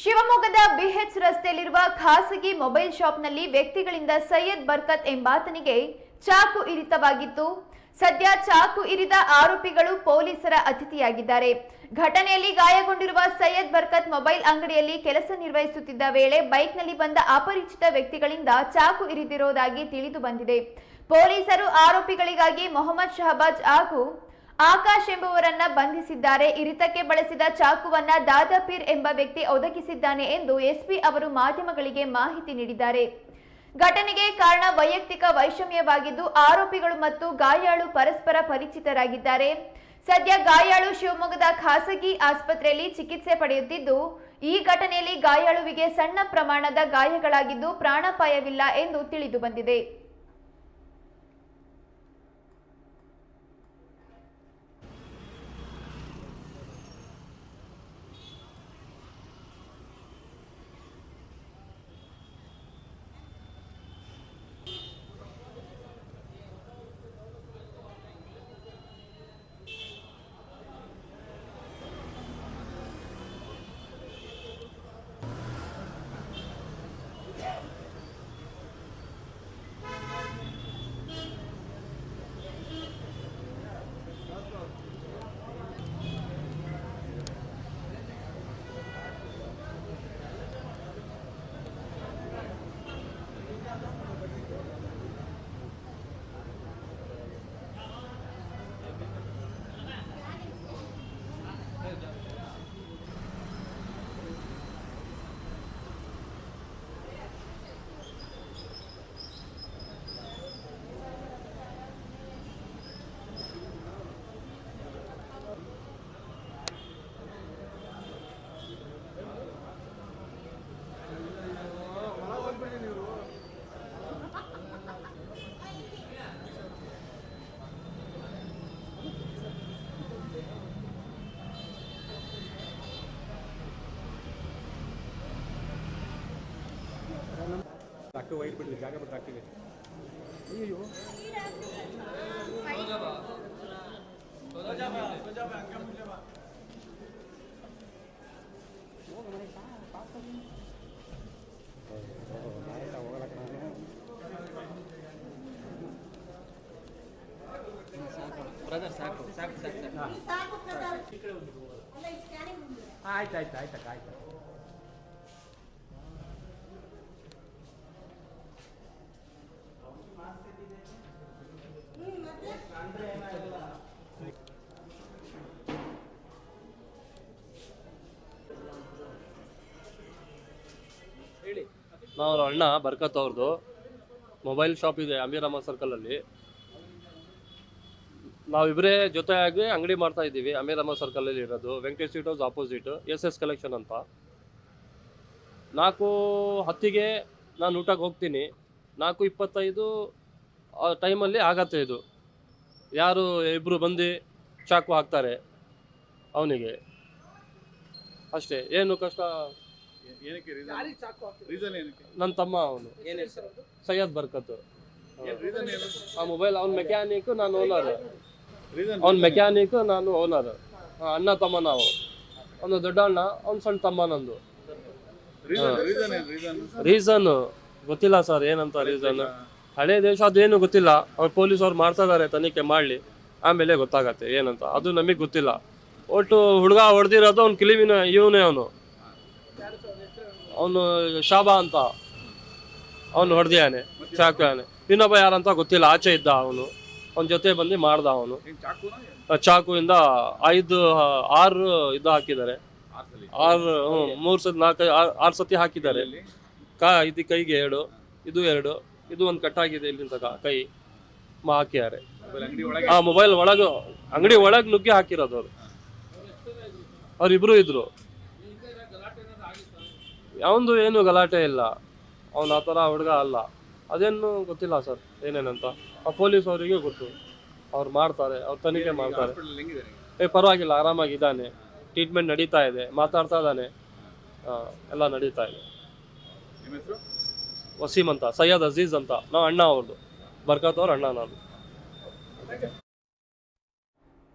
ಶಿವಮೊಗ್ಗದ ಬಿಹೆಚ್ ರಸ್ತೆಯಲ್ಲಿರುವ ಖಾಸಗಿ ಮೊಬೈಲ್ ಶಾಪ್ನಲ್ಲಿ ವ್ಯಕ್ತಿಗಳಿಂದ ಸೈಯದ್ ಬರ್ಕತ್ ಎಂಬಾತನಿಗೆ ಚಾಕು ಇರಿತವಾಗಿತ್ತು. ಸದ್ಯ ಚಾಕು ಇರಿದ ಆರೋಪಿಗಳು ಪೊಲೀಸರ ಅತಿಥಿಯಾಗಿದ್ದಾರೆ. ಘಟನೆಯಲ್ಲಿ ಗಾಯಗೊಂಡಿರುವ ಸೈಯದ್ ಬರ್ಕತ್ ಮೊಬೈಲ್ ಅಂಗಡಿಯಲ್ಲಿ ಕೆಲಸ ನಿರ್ವಹಿಸುತ್ತಿದ್ದ ವೇಳೆ ಬೈಕ್ನಲ್ಲಿ ಬಂದ ಅಪರಿಚಿತ ವ್ಯಕ್ತಿಗಳಿಂದ ಚಾಕು ಇರಿದಿರುವುದಾಗಿ ತಿಳಿದು ಬಂದಿದೆ. ಪೊಲೀಸರು ಆರೋಪಿಗಳಿಗಾಗಿ ಮೊಹಮ್ಮದ್ ಶಹಬಾಜ್ ಹಾಗೂ ಆಕಾಶ್ ಎಂಬುವರನ್ನ ಬಂಧಿಸಿದ್ದಾರೆ. ಇರಿತಕ್ಕೆ ಬಳಸಿದ ಚಾಕುವನ್ನ ದಾದಾಪೀರ್ ಎಂಬ ವ್ಯಕ್ತಿ ಒದಗಿಸಿದ್ದಾನೆ ಎಂದು ಎಸ್ಪಿ ಅವರು ಮಾಧ್ಯಮಗಳಿಗೆ ಮಾಹಿತಿ ನೀಡಿದ್ದಾರೆ. ಘಟನೆಗೆ ಕಾರಣ ವೈಯಕ್ತಿಕ ವೈಷಮ್ಯವಾಗಿದ್ದು, ಆರೋಪಿಗಳು ಮತ್ತು ಗಾಯಾಳು ಪರಸ್ಪರ ಪರಿಚಿತರಾಗಿದ್ದಾರೆ. ಸದ್ಯ ಗಾಯಾಳು ಶಿವಮೊಗ್ಗದ ಖಾಸಗಿ ಆಸ್ಪತ್ರೆಯಲ್ಲಿ ಚಿಕಿತ್ಸೆ ಪಡೆಯುತ್ತಿದ್ದು, ಈ ಘಟನೆಯಲ್ಲಿ ಗಾಯಾಳುವಿಗೆ ಸಣ್ಣ ಪ್ರಮಾಣದ ಗಾಯಗಳಾಗಿದ್ದು ಪ್ರಾಣಾಪಾಯವಿಲ್ಲ ಎಂದು ತಿಳಿದು ಬಂದಿದೆ. ಟ್ರಾಕ್ಟರ್ ವೈಟ್ ಬಿಡಲಿ ಜಾಗ ಬಿಟ್ಟು ಟ್ರಾಕ್ಟಿಗೆ ಅಯ್ಯೋ ಬ್ರದರ್ ಸಾಕು ಸಾಕು ಸಾಕು ಸಾಕು ಆಯ್ತು ಆಯ್ತು ಆಯ್ತು ಅಕ್ಕ ಆಯ್ತು ನಾವು ಅಣ್ಣ ಬರ್ಕತ್ ಅವ್ರದ್ದು ಮೊಬೈಲ್ ಶಾಪ್ ಇದೆ, ಅಂಬಿರಾಮ ಸರ್ಕಲ್ ಅಲ್ಲಿ. ನಾವಿಬ್ಬರೇ ಜೊತೆಯಾಗಿ ಅಂಗಡಿ ಮಾಡ್ತಾ ಇದ್ದೀವಿ ಅಮೀರಮ್ಮ ಸರ್ಕಲಲ್ಲಿ ಇರೋದು. Venkatesh sweet house opposite S S collection ಅಂತ. ನಾಲ್ಕು ಹತ್ತಿಗೆ ನಾನು ಊಟಕ್ಕೆ ಹೋಗ್ತೀನಿ. ನಾಲ್ಕು ಇಪ್ಪತ್ತೈದು ಆ ಟೈಮಲ್ಲಿ ಆಗತ್ತೆ ಇದು. ಯಾರು ಇಬ್ಬರು ಬಂದು ಚಾಕು ಹಾಕ್ತಾರೆ ಅವನಿಗೆ. ಅಷ್ಟೇ. ಏನು ಕಷ್ಟ? ಏನಕ್ಕೆ ರೀಸನ್ ಏನಕ್ಕೆ? ನನ್ನ ತಮ್ಮ ಅವನು. ಸೈಯದ್ ಬರ್ಕತ್. ರೀಸನ್ ಏನು? ಆ ಮೊಬೈಲ್ ಅವ್ನ ಮೆಕ್ಯಾನಿಕ್ ನಾನು ಓನರ್ ರೀಸನ್ ಅವ್ನ ಮೆಕ್ಯಾನಿಕ್ ನಾನು ಓನರ್ ಅಣ್ಣ ತಮ್ಮ ನಾವು. ಅವನು ದೊಡ್ಡ ಅಣ್ಣ ಅವ್ನ ಸಣ್ಣ ತಮ್ಮ ನಂದು. ರೀಸನ್ ರೀಸನ್ ರೀಸನ್ ರೀಸನ್ ಗೊತ್ತಿಲ್ಲ ಸರ್ ಏನಂತ ರೀಸನ್ ಹಳೆ ದೇಶ ಅದೇನು ಗೊತ್ತಿಲ್ಲ. ಅವ್ರು ಪೊಲೀಸ್ ಅವ್ರು ಮಾಡ್ತಾ ಇದಾರೆ, ತನಿಖೆ ಮಾಡ್ಲಿ. ಆಮೇಲೆ ಗೊತ್ತಾಗತ್ತೆ ಏನಂತ. ಅದು ನಮಗೆ ಗೊತ್ತಿಲ್ಲ. ಒಟ್ಟು ಹುಡುಗ ಹೊಡೆದಿರೋದು ಅವ್ನು ಕಿಲಿವಿನ, ಇವನೇ ಅವನು. ಅವನು ಶಾಬಾ ಅಂತ. ಅವನು ಹೊಡೆದಿಯಾನೆ, ಚಾಕುಯಾನೆ. ಇನ್ನೊಬ್ಬ ಯಾರಂತ ಗೊತ್ತಿಲ್ಲ. ಆಚೆ ಇದ್ದ ಅವನು. ಅವನ ಜೊತೆ ಬಂದು ಮಾಡ್ದ ಅವನು. ಚಾಕುವಿಂದ ಐದು, ಆರು ಇದು ಹಾಕಿದ್ದಾರೆ. ಆರು ಹ್ಞೂ ಮೂರು ಸತಿ ನಾಲ್ಕು ಆರು ಸತಿ ಹಾಕಿದ್ದಾರೆ. ಕಾ, ಇದು ಕೈಗೆ ಎರಡು, ಇದು ಎರಡು. ಇದು ಒಂದು ಕಟ್ಟಾಗಿದೆ ಇಲ್ಲಿಂದ ಕೈ ಮಾ ಹಾಕಿದ್ದಾರೆ ಮೊಬೈಲ್ ಅಂಗಡಿ ಒಳಗೆ? ಆ ಮೊಬೈಲ್ ಒಳಗ ಅಂಗಡಿ ಒಳಗೆ ನುಗ್ಗಿ ಹಾಕಿರೋದು ಅವ್ರು ಅವ್ರಿಬ್ರು ಇದ್ರು. ಯಾವಂದು ಏನು ಗಲಾಟೆ ಇಲ್ಲ. ಅವ್ನು ಆ ಥರ ಹುಡುಗ ಅಲ್ಲ. ಅದೇನು ಗೊತ್ತಿಲ್ಲ ಸರ್ ಏನೇನಂತ. ಆ ಪೊಲೀಸ್ ಅವರಿಗೆ ಗೊತ್ತು. ಅವ್ರು ಮಾಡ್ತಾರೆ ಅವ್ರು ತನಿಖೆ ಮಾಡ್ತಾರೆ. ಏ ಪರವಾಗಿಲ್ಲ ಆರಾಮಾಗಿದ್ದಾನೆ ಟ್ರೀಟ್ಮೆಂಟ್ ನಡೀತಾ ಇದೆ ಮಾತಾಡ್ತಾ ಇದ್ದಾನೆ. ಎಲ್ಲ ನಡೀತಾ ಇದೆ. ವಸೀಮ್ ಅಂತ ಸೈಯದ್ ಅಜೀಜ್ ಅಂತ ನಾವು ಅಣ್ಣ ಅವ್ರದ್ದು ಬರ್ಕತ್ ಅವ್ರ ಅಣ್ಣ ನಾನು.